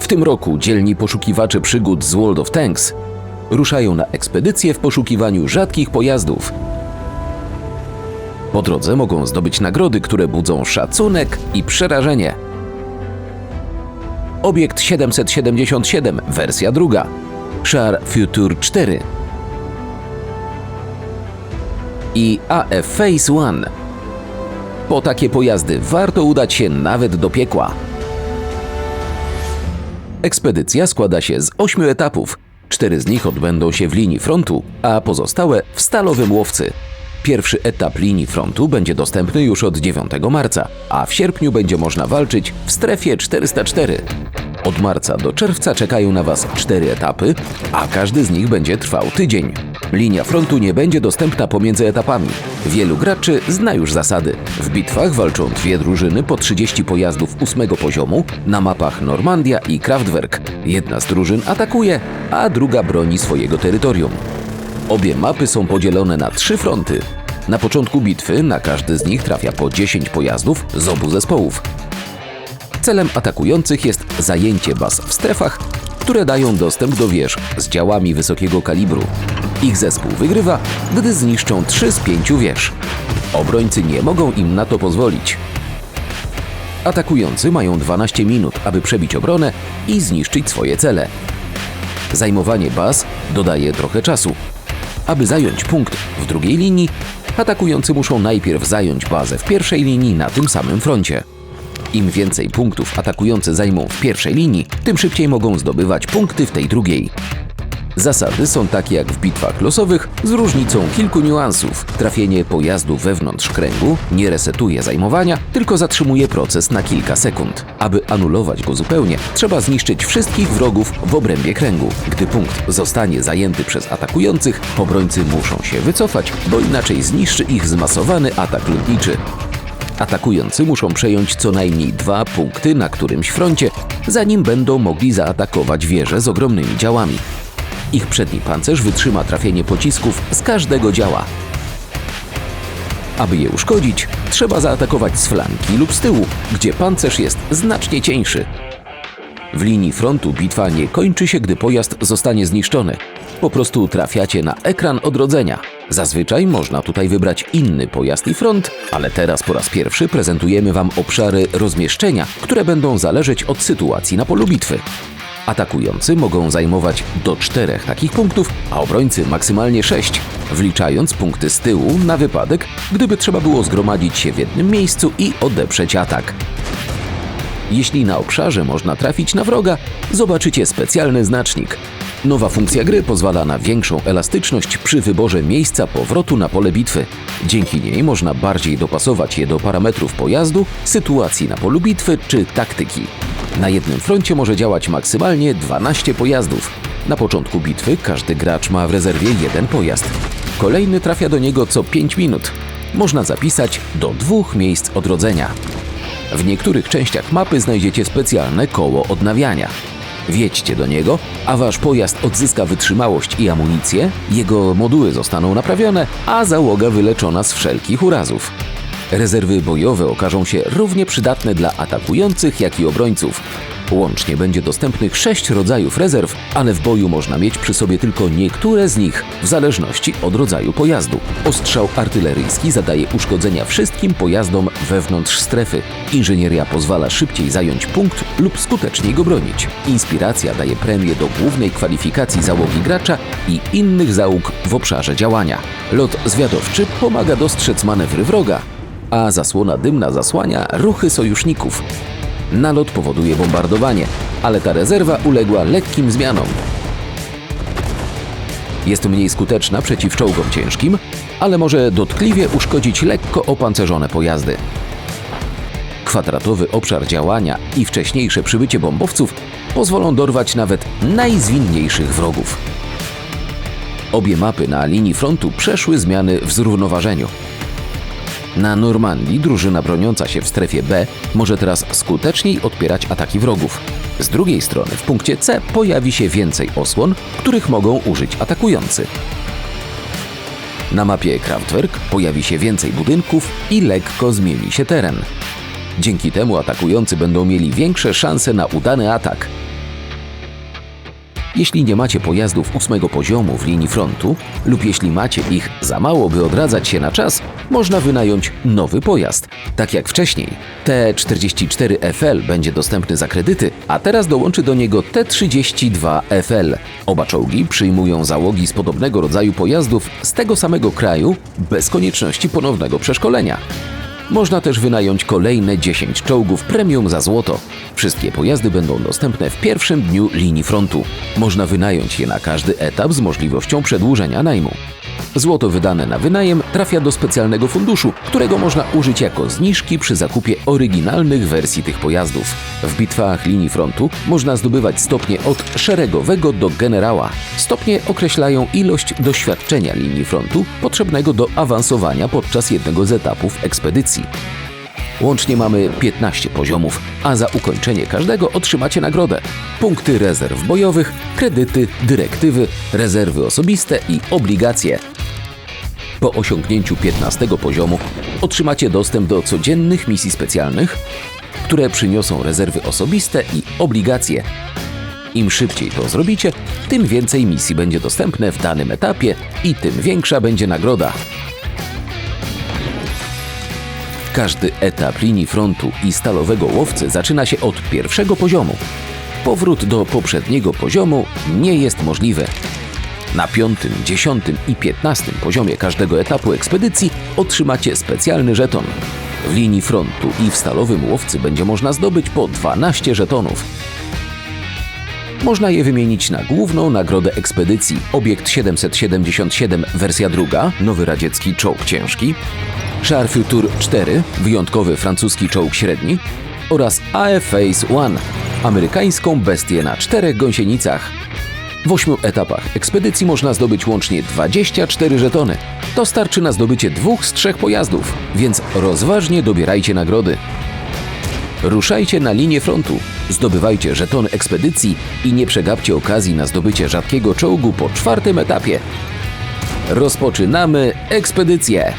W tym roku dzielni poszukiwacze przygód z World of Tanks ruszają na ekspedycję w poszukiwaniu rzadkich pojazdów. Po drodze mogą zdobyć nagrody, które budzą szacunek i przerażenie. Obiekt 777, wersja druga. Char Future 4 i AF Phase One. Po takie pojazdy warto udać się nawet do piekła. Ekspedycja składa się z ośmiu etapów. Cztery z nich odbędą się w linii frontu, a pozostałe w stalowym łowcy. Pierwszy etap linii frontu będzie dostępny już od 9 marca, a w sierpniu będzie można walczyć w strefie 404. Od marca do czerwca czekają na Was cztery etapy, a każdy z nich będzie trwał tydzień. Linia frontu nie będzie dostępna pomiędzy etapami. Wielu graczy zna już zasady. W bitwach walczą dwie drużyny po 30 pojazdów ósmego poziomu na mapach Normandia i Kraftwerk. Jedna z drużyn atakuje, a druga broni swojego terytorium. Obie mapy są podzielone na trzy fronty. Na początku bitwy na każdy z nich trafia po 10 pojazdów z obu zespołów. Celem atakujących jest zajęcie baz w strefach, które dają dostęp do wież z działami wysokiego kalibru. Ich zespół wygrywa, gdy zniszczą 3 z 5 wież. Obrońcy nie mogą im na to pozwolić. Atakujący mają 12 minut, aby przebić obronę i zniszczyć swoje cele. Zajmowanie baz dodaje trochę czasu. Aby zająć punkt w drugiej linii, atakujący muszą najpierw zająć bazę w pierwszej linii na tym samym froncie. Im więcej punktów atakujący zajmą w pierwszej linii, tym szybciej mogą zdobywać punkty w tej drugiej. Zasady są takie jak w bitwach losowych, z różnicą kilku niuansów. Trafienie pojazdu wewnątrz kręgu nie resetuje zajmowania, tylko zatrzymuje proces na kilka sekund. Aby anulować go zupełnie, trzeba zniszczyć wszystkich wrogów w obrębie kręgu. Gdy punkt zostanie zajęty przez atakujących, obrońcy muszą się wycofać, bo inaczej zniszczy ich zmasowany atak lotniczy. Atakujący muszą przejąć co najmniej dwa punkty na którymś froncie, zanim będą mogli zaatakować wieże z ogromnymi działami. Ich przedni pancerz wytrzyma trafienie pocisków z każdego działa. Aby je uszkodzić, trzeba zaatakować z flanki lub z tyłu, gdzie pancerz jest znacznie cieńszy. W linii frontu bitwa nie kończy się, gdy pojazd zostanie zniszczony. Po prostu trafiacie na ekran odrodzenia. Zazwyczaj można tutaj wybrać inny pojazd i front, ale teraz po raz pierwszy prezentujemy Wam obszary rozmieszczenia, które będą zależeć od sytuacji na polu bitwy. Atakujący mogą zajmować do czterech takich punktów, a obrońcy maksymalnie sześć, wliczając punkty z tyłu na wypadek, gdyby trzeba było zgromadzić się w jednym miejscu i odeprzeć atak. Jeśli na obszarze można trafić na wroga, zobaczycie specjalny znacznik. Nowa funkcja gry pozwala na większą elastyczność przy wyborze miejsca powrotu na pole bitwy. Dzięki niej można bardziej dopasować je do parametrów pojazdu, sytuacji na polu bitwy czy taktyki. Na jednym froncie może działać maksymalnie 12 pojazdów. Na początku bitwy każdy gracz ma w rezerwie jeden pojazd. Kolejny trafia do niego co 5 minut. Można zapisać do dwóch miejsc odrodzenia. W niektórych częściach mapy znajdziecie specjalne koło odnawiania. Wjedźcie do niego, a wasz pojazd odzyska wytrzymałość i amunicję, jego moduły zostaną naprawione, a załoga wyleczona z wszelkich urazów. Rezerwy bojowe okażą się równie przydatne dla atakujących, jak i obrońców. Łącznie będzie dostępnych sześć rodzajów rezerw, ale w boju można mieć przy sobie tylko niektóre z nich, w zależności od rodzaju pojazdu. Ostrzał artyleryjski zadaje uszkodzenia wszystkim pojazdom wewnątrz strefy. Inżynieria pozwala szybciej zająć punkt lub skuteczniej go bronić. Inspiracja daje premię do głównej kwalifikacji załogi gracza i innych załóg w obszarze działania. Lot zwiadowczy pomaga dostrzec manewry wroga, a zasłona dymna zasłania ruchy sojuszników. Nalot powoduje bombardowanie, ale ta rezerwa uległa lekkim zmianom. Jest mniej skuteczna przeciw czołgom ciężkim, ale może dotkliwie uszkodzić lekko opancerzone pojazdy. Kwadratowy obszar działania i wcześniejsze przybycie bombowców pozwolą dorwać nawet najzwinniejszych wrogów. Obie mapy na linii frontu przeszły zmiany w zrównoważeniu. Na Normandii drużyna broniąca się w strefie B może teraz skuteczniej odpierać ataki wrogów. Z drugiej strony w punkcie C pojawi się więcej osłon, których mogą użyć atakujący. Na mapie Kraftwerk pojawi się więcej budynków i lekko zmieni się teren. Dzięki temu atakujący będą mieli większe szanse na udany atak. Jeśli nie macie pojazdów ósmego poziomu w linii frontu lub jeśli macie ich za mało, by odradzać się na czas, można wynająć nowy pojazd. Tak jak wcześniej, T-44FL będzie dostępny za kredyty, a teraz dołączy do niego T-32FL. Oba czołgi przyjmują załogi z podobnego rodzaju pojazdów z tego samego kraju bez konieczności ponownego przeszkolenia. Można też wynająć kolejne 10 czołgów premium za złoto. Wszystkie pojazdy będą dostępne w pierwszym dniu linii frontu. Można wynająć je na każdy etap z możliwością przedłużenia najmu. Złoto wydane na wynajem trafia do specjalnego funduszu, którego można użyć jako zniżki przy zakupie oryginalnych wersji tych pojazdów. W bitwach linii frontu można zdobywać stopnie od szeregowego do generała. Stopnie określają ilość doświadczenia linii frontu potrzebnego do awansowania podczas jednego z etapów ekspedycji. Łącznie mamy 15 poziomów, a za ukończenie każdego otrzymacie nagrodę. Punkty rezerw bojowych, kredyty, dyrektywy, rezerwy osobiste i obligacje. Po osiągnięciu 15 poziomu otrzymacie dostęp do codziennych misji specjalnych, które przyniosą rezerwy osobiste i obligacje. Im szybciej to zrobicie, tym więcej misji będzie dostępne w danym etapie i tym większa będzie nagroda. Każdy etap linii frontu i stalowego łowcy zaczyna się od pierwszego poziomu. Powrót do poprzedniego poziomu nie jest możliwy. Na piątym, dziesiątym i piętnastym poziomie każdego etapu ekspedycji otrzymacie specjalny żeton. W linii frontu i w stalowym łowcy będzie można zdobyć po 12 żetonów. Można je wymienić na główną nagrodę ekspedycji Obiekt 777 wersja druga, nowy radziecki czołg ciężki, Char Futur 4, wyjątkowy francuski czołg średni oraz AF Phase One, amerykańską bestię na czterech gąsienicach. W ośmiu etapach ekspedycji można zdobyć łącznie 24 żetony. To starczy na zdobycie dwóch z trzech pojazdów, więc rozważnie dobierajcie nagrody. Ruszajcie na linię frontu, zdobywajcie żetony ekspedycji i nie przegapcie okazji na zdobycie rzadkiego czołgu po czwartym etapie. Rozpoczynamy ekspedycję!